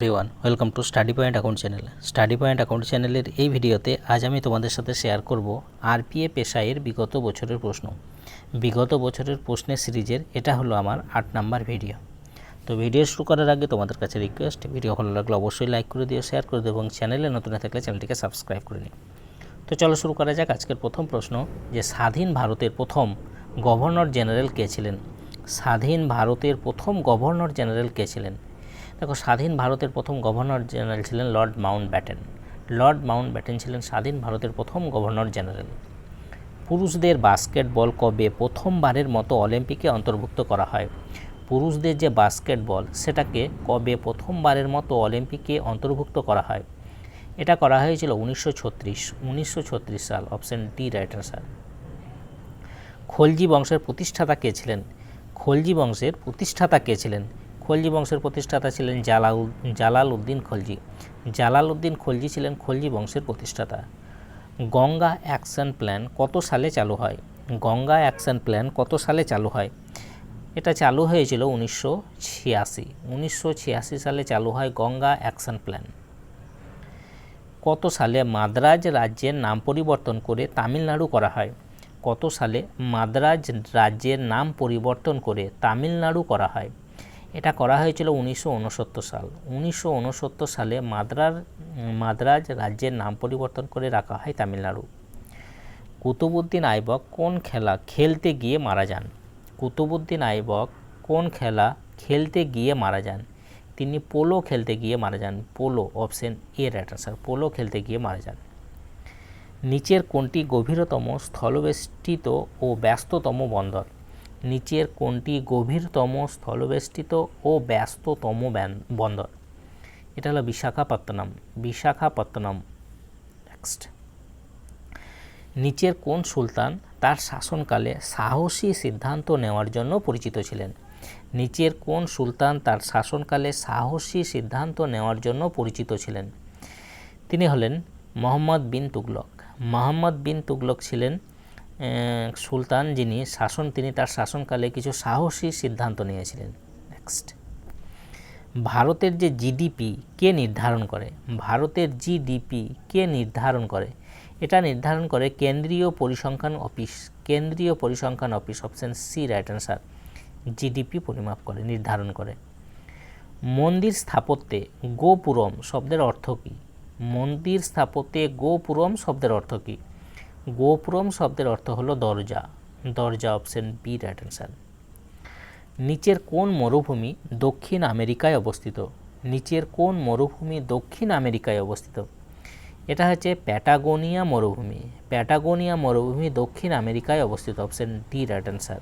Everyone welcome to Study Point Account channel Study Point Account চ্যানেলের এই ভিডিওতে আজ আমি তোমাদের সাথে শেয়ার করব আরপিএ পেশায়ের বিগত বছরের প্রশ্ন। বিগত বছরের প্রশ্নের সিরিজের এটা হলো আমার আট নাম্বার ভিডিও তো ভিডিও শুরু করার আগে তোমাদের কাছে রিকোয়েস্ট ভিডিও ভালো লাগলে অবশ্যই লাইক করে দিও শেয়ার করে দিও এবং চ্যানেলে নতুন থাকলে চ্যানেলটিকে সাবস্ক্রাইব করে নিও। তো চলো শুরু করা যাক আজকের প্রথম প্রশ্ন, যে স্বাধীন ভারতের প্রথম গভর্নর জেনারেল কে ছিলেন? স্বাধীন ভারতের প্রথম গভর্নর জেনারেল কে ছিলেন? দেখো, স্বাধীন ভারতের প্রথম গভর্নর জেনারেল ছিলেন Lord Mountbatten Lord Mountbatten ছিলেন স্বাধীন ভারতের প্রথম গভর্নর জেনারেল। পুরুষদের বাস্কেটবল কবে প্রথমবারের মতো অলিম্পিকে অন্তর্ভুক্ত করা হয়? পুরুষদের যে বাস্কেটবল, সেটাকে কবে প্রথমবারের মতো অলিম্পিকে অন্তর্ভুক্ত করা হয়? এটা করা হয়েছিল উনিশশো ছত্রিশ, উনিশশো সাল, option D right answer Khalji বংশের প্রতিষ্ঠাতা কে ছিলেন? খলজি বংশের প্রতিষ্ঠাতা কে ছিলেন? খলজি বংশের প্রতিষ্ঠাতা ছিলেন জালাউ জালাল উদ্দিন খলজি। জালাল উদ্দিন খলজি ছিলেন খলজি বংশের প্রতিষ্ঠাতা। গঙ্গা অ্যাকশন প্ল্যান কত সালে চালু হয়? গঙ্গা অ্যাকশন প্ল্যান কত সালে চালু হয়? এটা চালু হয়েছিল উনিশশো ছিয়াশি। উনিশশো ছিয়াশি সালে চালু হয় গঙ্গা অ্যাকশন প্ল্যান। কত সালে মাদ্রাজ রাজ্যের নাম পরিবর্তন করে তামিলনাড়ু করা হয়? কত সালে মাদ্রাজ রাজ্যের নাম পরিবর্তন করে তামিলনাড়ু করা হয়? এটা করা হয়েছিল উনিশশো ঊনসত্তর সাল। উনিশশো ঊনসত্তর সালে মাদ্রার, মাদ্রাজ রাজ্যের নাম পরিবর্তন করে রাখা হয় তামিলনাড়ু। কুতুবুদ্দিন আইবক কোন খেলা খেলতে গিয়ে মারা যান? কুতুবুদ্দিন আইবক কোন খেলা খেলতে গিয়ে মারা যান? তিনি পোলো খেলতে গিয়ে মারা যান। Polo, option A right answer polo খেলতে গিয়ে মারা যান। নিচের কোনটি গভীরতম, স্থলবেষ্টিত ও ব্যস্ততম বন্দর? নিচের কোনটি গভীরতম, স্থলবেষ্টিত ও ব্যস্ততম বন্দর। এটা হলো বিশাখাপত্তনম। বিশাখাপত্তনম। নেক্সট নিচের কোন সুলতান তার শাসনকালে সাহসী সিদ্ধান্ত নেওয়ার জন্য পরিচিত ছিলেন। নিচের কোন সুলতান তার শাসনকালে সাহসী সিদ্ধান্ত নেওয়ার জন্য পরিচিত ছিলেন। তিনি হলেন মোহাম্মদ বিন তুগলক। মোহাম্মদ বিন তুগলক ছিলেন সুলতান যিনি, শাসন তিনি, তার শাসনকালে কিছু সাহসী সিদ্ধান্ত নিয়েছিলেন। নেক্সট ভারতের যে জিডিপি কে নির্ধারণ করে? ভারতের জিডিপি কে নির্ধারণ করে? এটা নির্ধারণ করে কেন্দ্রীয় পরিসংখ্যান অফিস। কেন্দ্রীয় পরিসংখ্যান office option C right answer GDP পরিমাপ করে, নির্ধারণ করে। মন্দির স্থাপত্যে গোপুরম শব্দের অর্থ কী? মন্দির স্থাপত্যে গোপুরম শব্দের অর্থ কী? গোপুরম শব্দের অর্থ হলো দরজা দরজা অপশন বি রাইট অ্যান্সার নিচের কোন মরুভূমি দক্ষিণ আমেরিকায় অবস্থিত? নিচের কোন মরুভূমি দক্ষিণ আমেরিকায় অবস্থিত? এটা হচ্ছে প্যাটাগোনিয়া মরুভূমি। প্যাটাগোনিয়া মরুভূমি দক্ষিণ আমেরিকায় অবস্থিত option D right answer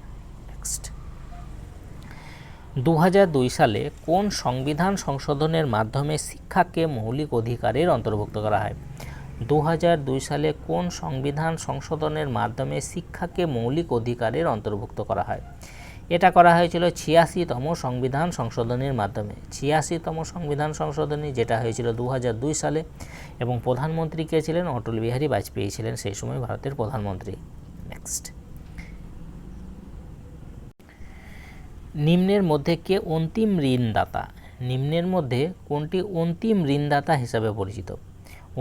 next দু হাজার দুই সালে কোন সংবিধান সংশোধনের মাধ্যমে শিক্ষাকে মৌলিক অধিকারের অন্তর্ভুক্ত করা হয়? দু হাজার দুই সালে কোন সংবিধান সংশোধনের মাধ্যমে শিক্ষাকে মৌলিক অধিকারের অন্তর্ভুক্ত করা হয়? এটা করা হয়েছিল ছিয়াশিতম সংবিধান সংশোধনীর মাধ্যমে। ছিয়াশিতম সংবিধান সংশোধনী, যেটা হয়েছিল দু হাজার দুই সালে, এবং প্রধানমন্ত্রী কে ছিলেন? অটল বিহারী বাজপেয়ী ছিলেন সেই সময় ভারতের প্রধানমন্ত্রী। নেক্সট নিম্নের মধ্যে কে অন্তিম ঋণদাতা? নিম্নের মধ্যে কোনটি অন্তিম ঋণদাতা হিসাবে পরিচিত?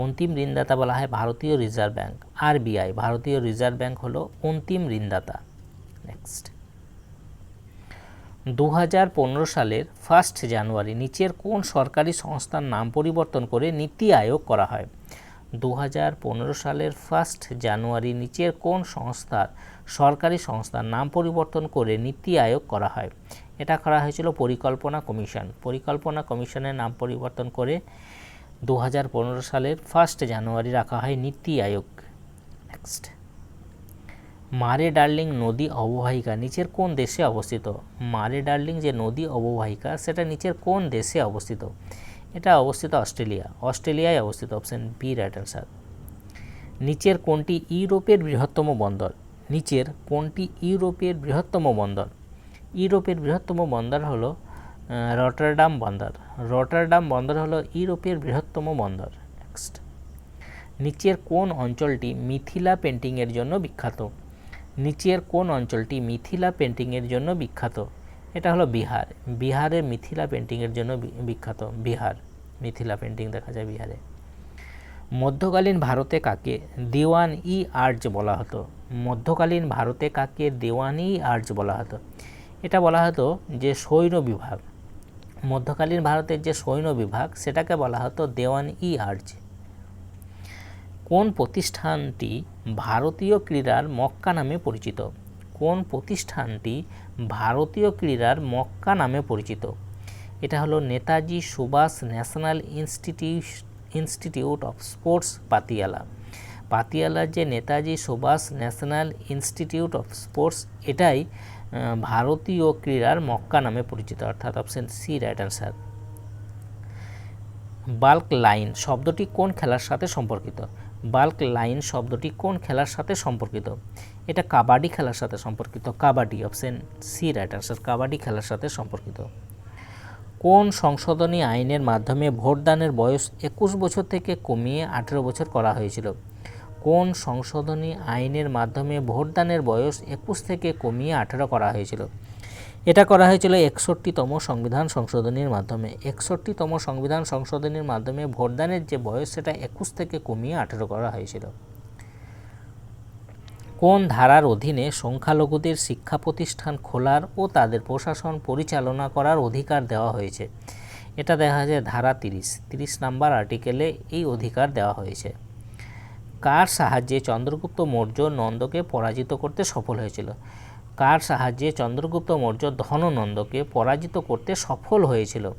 অন্তিম ঋণদাতা বলা হয় ভারতীয় রিজার্ভ ব্যাংক, আরবিআই। ভারতীয় রিজার্ভ ব্যাংক হলো অন্তিম ঋণদাতা। নেক্সট দু হাজার পনেরো সালের ফার্স্ট জানুয়ারি, নিচের কোন সরকারি সংস্থার নাম পরিবর্তন করে নীতি আয়োগ করা হয়? দু হাজার পনেরো সালের ফার্স্ট জানুয়ারি, নিচের কোন সংস্থার সরকারি সংস্থার নাম পরিবর্তন করে নীতি আয়োগ করা হয়? এটা করা হয়েছিল পরিকল্পনা কমিশন। পরিকল্পনা কমিশনের নাম পরিবর্তন করে দু হাজার পনেরো সালের ফার্স্ট জানুয়ারি রাখা হয় নীতি আয়োগ। নেক্সট মারে ডার্লিং নদী অববাহিকা নিচের কোন দেশে অবস্থিত? মারে ডার্লিং যে নদী অববাহিকা, সেটা নিচের কোন দেশে অবস্থিত? এটা অবস্থিত অস্ট্রেলিয়া। অস্ট্রেলিয়ায় অবস্থিত অপশন বি রাইট অ্যান্সার নিচের কোনটি ইউরোপের বৃহত্তম বন্দর? নিচের কোনটি ইউরোপের বৃহত্তম বন্দর? ইউরোপের বৃহত্তম বন্দর হলো রটারডাম বন্দর। রটারডাম বন্দর হলো ইউরোপের বৃহত্তম বন্দর। নেক্সট নিচের কোন অঞ্চলটি মিথিলা পেন্টিংয়ের জন্য বিখ্যাত? নিচের কোন অঞ্চলটি মিথিলা পেন্টিংয়ের জন্য বিখ্যাত? এটা হলো বিহার। বিহারের মিথিলা পেন্টিংয়ের জন্য বিখ্যাত। বিহার। মিথিলা পেন্টিং দেখা যায় বিহারে। মধ্যকালীন ভারতে কাকে দেওয়ান ই আর্য বলা হতো? মধ্যকালীন ভারতে কাকে দেওয়ান ই আর্য বলা হতো? এটা বলা হতো যে সৈন্য বিভাগ। মধ্যকালীন ভারতের যে সৈন্য বিভাগ, সেটাকে বলা হতো দেওয়ান ই আর্য। কোন প্রতিষ্ঠানটি ভারতীয় ক্রীড়ার মক্কা নামে পরিচিত? কোন প্রতিষ্ঠানটি ভারতীয় ক্রীড়ার মক্কা নামে পরিচিত? এটা হলো Netaji Subhas National Institute Institute of Sports, Patiala. পাতিয়ালার যে Netaji Subhas National Institute of Sports, এটাই ভারতীয় ক্রীড়ার মক্কা নামে পরিচিত, অর্থাৎ option C right answer baulk line শব্দটি কোন খেলার সাথে সম্পর্কিত? বাল্ক লাইন শব্দটি কোন খেলার সাথে সম্পর্কিত? এটা কাবাডি খেলার সাথে সম্পর্কিত, kabaddi option C right answer kabaddi খেলার সাথে সম্পর্কিত। কোন সংশোধনী আইনের মাধ্যমে ভোটদানের বয়স একুশ বছর থেকে কমিয়ে আঠেরো বছর করা হয়েছিল? কোন সংশোধনী আইনের মাধ্যমে ভোটদানের বয়স একুশ থেকে কমিয়ে আঠেরো করা হয়েছিল? এটা করা হয়েছিল একষট্টিতম সংবিধান সংশোধনীর মাধ্যমে। একষট্টিতম সংবিধান সংশোধনীর মাধ্যমে ভোটদানের যে বয়স, সেটা একুশ থেকে কমিয়ে আঠেরো করা হয়েছিল। কোন ধারার অধীনে সংখ্যালঘুদের শিক্ষা প্রতিষ্ঠান খোলার ও তাদের প্রশাসন পরিচালনা করার অধিকার দেওয়া হয়েছে? এটা দেখা যায় ধারা তিরিশ। তিরিশ নাম্বার আর্টিকেলে এই অধিকার দেওয়া হয়েছে। কার সাহায্যে চন্দ্রগুপ্ত মৌর্য নন্দকে পরাজিত করতে সফল হয়েছিল? কার সাহায্যে চন্দ্রগুপ্ত মৌর্য ধননন্দকে পরাজিত করতে সফল হয়েছিল?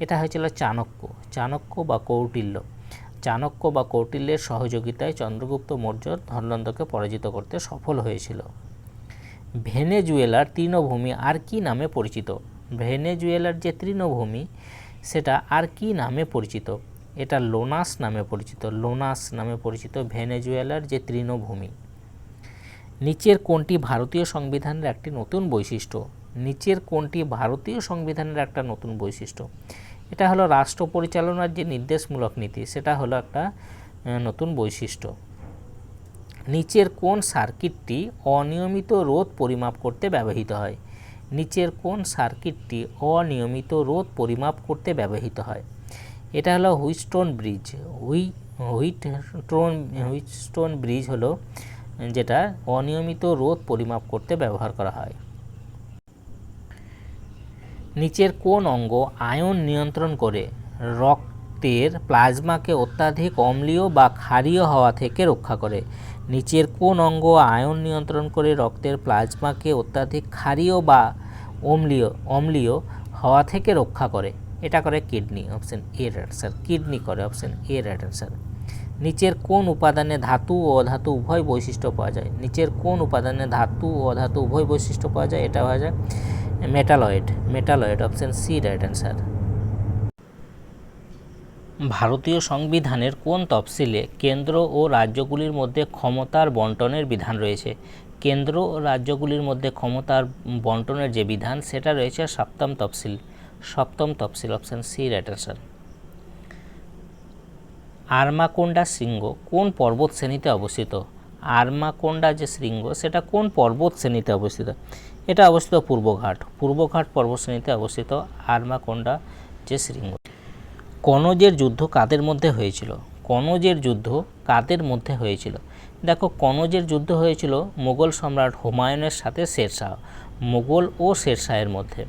এটা হয়েছিল চাণক্য। চাণক্য বা কৌটিল্য। চাণক্য বা কৌটিল্যের সহযোগিতায় চন্দ্রগুপ্ত মৌর্য ধননন্দকে পরাজিত করতে সফল হয়েছিল। ভেনেজুয়েলার তৃণভূমি আর কি নামে পরিচিত? ভেনেজুয়েলার যে তৃণভূমি, সেটা আর কি নামে পরিচিত? এটা লোনাস নামে পরিচিত, লোনাস নামে পরিচিত ভেনেজুয়েলার যে তৃণভূমি। নিচের কোনটি ভারতীয় সংবিধানের একটি নতুন বৈশিষ্ট্য। নিচের কোনটি ভারতীয় সংবিধানের একটা নতুন বৈশিষ্ট্য। এটা হলো রাষ্ট্র পরিচালনার যে নির্দেশমূলক নীতি, সেটা হলো একটা নতুন বৈশিষ্ট্য। নিচের কোন সার্কিটটি অনিয়মিত রোধ পরিমাপ করতে ব্যবহৃত হয়। নিচের কোন সার্কিটটি অনিয়মিত রোধ পরিমাপ করতে ব্যবহৃত হয়। এটা হলো হুইস্টোন ব্রিজ। হুই হুইটস্টোন হুইটস্টোন ব্রিজ হলো যেটা অনিয়মিত রোধ পরিমাপ করতে ব্যবহার করা হয়। নিচের কোন অঙ্গ আয়ন নিয়ন্ত্রণ করে রক্তের প্লাজমাকে অত্যাধিক অম্লীয় বা ক্ষারীয় হওয়া থেকে রক্ষা করে। নিচের কোন অঙ্গ আয়ন নিয়ন্ত্রণ করে রক্তের প্লাজমাকে অত্যাধিক ক্ষারীয় বা অম্লীয় অম্লীয় হওয়া থেকে রক্ষা করে। এটা করে kidney option A right answer kidney করে অপশন এ রাইট অ্যান্সার নিচের কোন উপাদানে ধাতু ও অধাতু উভয় বৈশিষ্ট্য পাওয়া যায়? নিচের কোন উপাদানে ধাতু ও অধাতু উভয় বৈশিষ্ট্য পাওয়া যায়? এটা পাওয়া যায় metalloid metalloid option C right answer ভারতীয় সংবিধানের কোন তফসিলে কেন্দ্র ও রাজ্যগুলির মধ্যে ক্ষমতার বন্টনের বিধান রয়েছে? কেন্দ্র ও রাজ্যগুলির মধ্যে ক্ষমতার বন্টনের যে বিধান, সেটা রয়েছে সপ্তম তফসিল। সপ্তম তফসিল option C right answer Armakonda শৃঙ্গ কোন পর্বত শ্রেণীতে অবস্থিত? আরমাকোন্ডা যে শৃঙ্গ, সেটা কোন পর্বত শ্রেণীতে অবস্থিত? এটা অবস্থিত পূর্বঘাট। পূর্বঘাট পর্বত শ্রেণীতে অবস্থিত আরমাকোন্ডা যে শৃঙ্গ। কনজের যুদ্ধ কাদের মধ্যে হয়েছিল? কনজের যুদ্ধ কাদের মধ্যে হয়েছিল? দেখো, কনজের যুদ্ধ হয়েছিল মোগল সম্রাট হুমায়ুনের সাথে শেরশাহ মোগল ও শেরশাহের মধ্যে।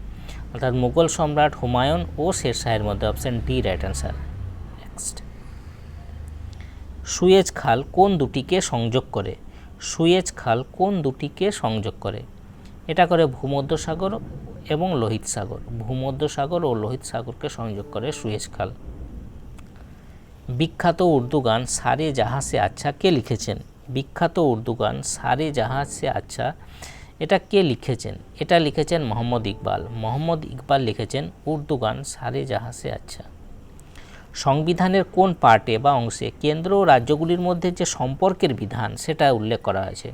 অর্থাৎ মুঘল সম্রাট হুমায়ুন ও শেরশাহের মধ্যে option D right answer next Suez খাল কোন দুটিকে সংযোগ করে? সুয়েজ খাল কোন দুটিকে সংযোগ করে? এটা করে ভূমধ্যসাগর এবং লোহিত সাগর। ভূমধ্যসাগর ও লোহিত সাগরকে সংযোগ করে সুয়েজ খাল। বিখ্যাত উর্দু গান সারে জাহাঁ সে আচ্ছা কে লিখেছেন? বিখ্যাত উর্দু গান সারে জাহাঁ সে আচ্ছা এটা কে লিখেছেন? এটা লিখেছেন মোহাম্মদ ইকবাল। মোহাম্মদ ইকবাল লিখেছেন উর্দু গান সারে জাহাঁ সে আচ্ছা। সংবিধানের কোন পার্টে বা অংশে কেন্দ্র ও রাজ্যগুলির মধ্যে যে সম্পর্কের বিধান সেটা উল্লেখ করা হয়েছে।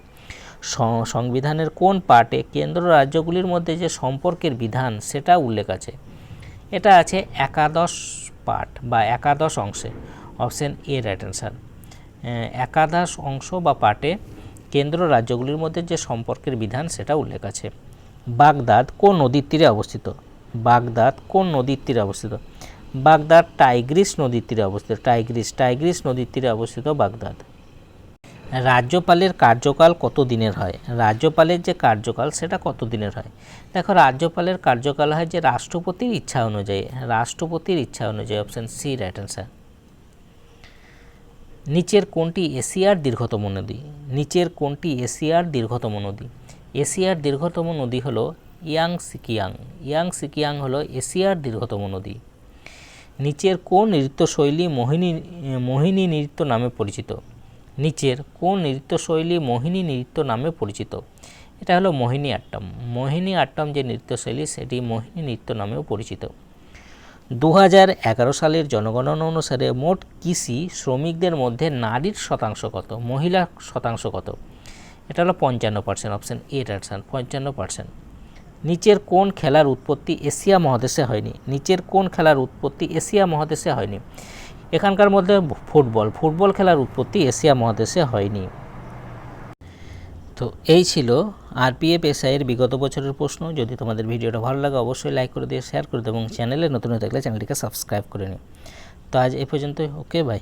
সংবিধানের কোন পার্টে কেন্দ্র রাজ্যগুলির মধ্যে যে সম্পর্কের বিধান সেটা উল্লেখ আছে? এটা আছে একাদশ পার্ট বা একাদশ অংশে। Option A right answer. একাদশ অংশ বা পার্টে কেন্দ্র রাজ্যগুলির মধ্যে যে সম্পর্কের বিধান সেটা উল্লেখ আছে। বাগদাদ কোন নদীর তীরে অবস্থিত? বাগদাদ কোন নদীর তীরে অবস্থিত? বাগদাদ টাইগ্রিস নদীর তীরে অবস্থিত। টাইগ্রিস টাইগ্রিস নদীর তীরে অবস্থিত বাগদাদ। রাজ্যপালের কার্যকাল কত দিনের হয়? রাজ্যপালের যে কার্যকাল সেটা কত দিনের হয়? দেখো, রাজ্যপালের কার্যকাল হয় যে রাষ্ট্রপতির ইচ্ছা অনুযায়ী। রাষ্ট্রপতির ইচ্ছা অনুযায়ী অপশন সি রাইট অ্যান্সার নিচের কোনটি এশিয়ার দীর্ঘতম নদী? নিচের কোনটি এশিয়ার দীর্ঘতম নদী? এশিয়ার দীর্ঘতম নদী হলো ইয়াং সিকিয়াং ইয়াং সিকিয়াং হলো এশিয়ার দীর্ঘতম নদী। নিচের কোন নৃত্যশৈলী মোহিনী মোহিনী নৃত্য নামে পরিচিত? নিচের কোন নৃত্যশৈলী মোহিনী নৃত্য নামে পরিচিত? এটা হলো মোহিনী আট্টম। মোহিনী আট্টম যে নৃত্যশৈলী, সেটি মোহিনী নৃত্য নামেও পরিচিত। দু সালের জনগণনা অনুসারে মোট কৃষি শ্রমিকদের মধ্যে নারীর শতাংশ কত মহিলা শতাংশ কত? এটা হলো পঞ্চান্ন পার্সেন্ট অপশান এ অপশান পঞ্চান্ন পার্সেন্ট নিচের কোন খেলার উৎপত্তি এশিয়া মহাদেশে হয়নি? নিচের কোন খেলার উৎপত্তি এশিয়া মহাদেশে হয়নি? এখানকার মধ্যে ফুটবল ফুটবল খেলার উৎপত্তি এশিয়া মহাদেশে হয়নি। তো এই ছিল আরপিএফ এসআইয়ের বিগত বছরের প্রশ্ন। যদি তোমাদের ভিডিওটা ভালো লাগে, অবশ্যই লাইক করে দিয়ে শেয়ার করে দেবো এবং চ্যানেলে নতুন হয়ে থাকলে চ্যানেলটিকে সাবস্ক্রাইব করে নিও। তো আজ এ পর্যন্ত ওকে বাই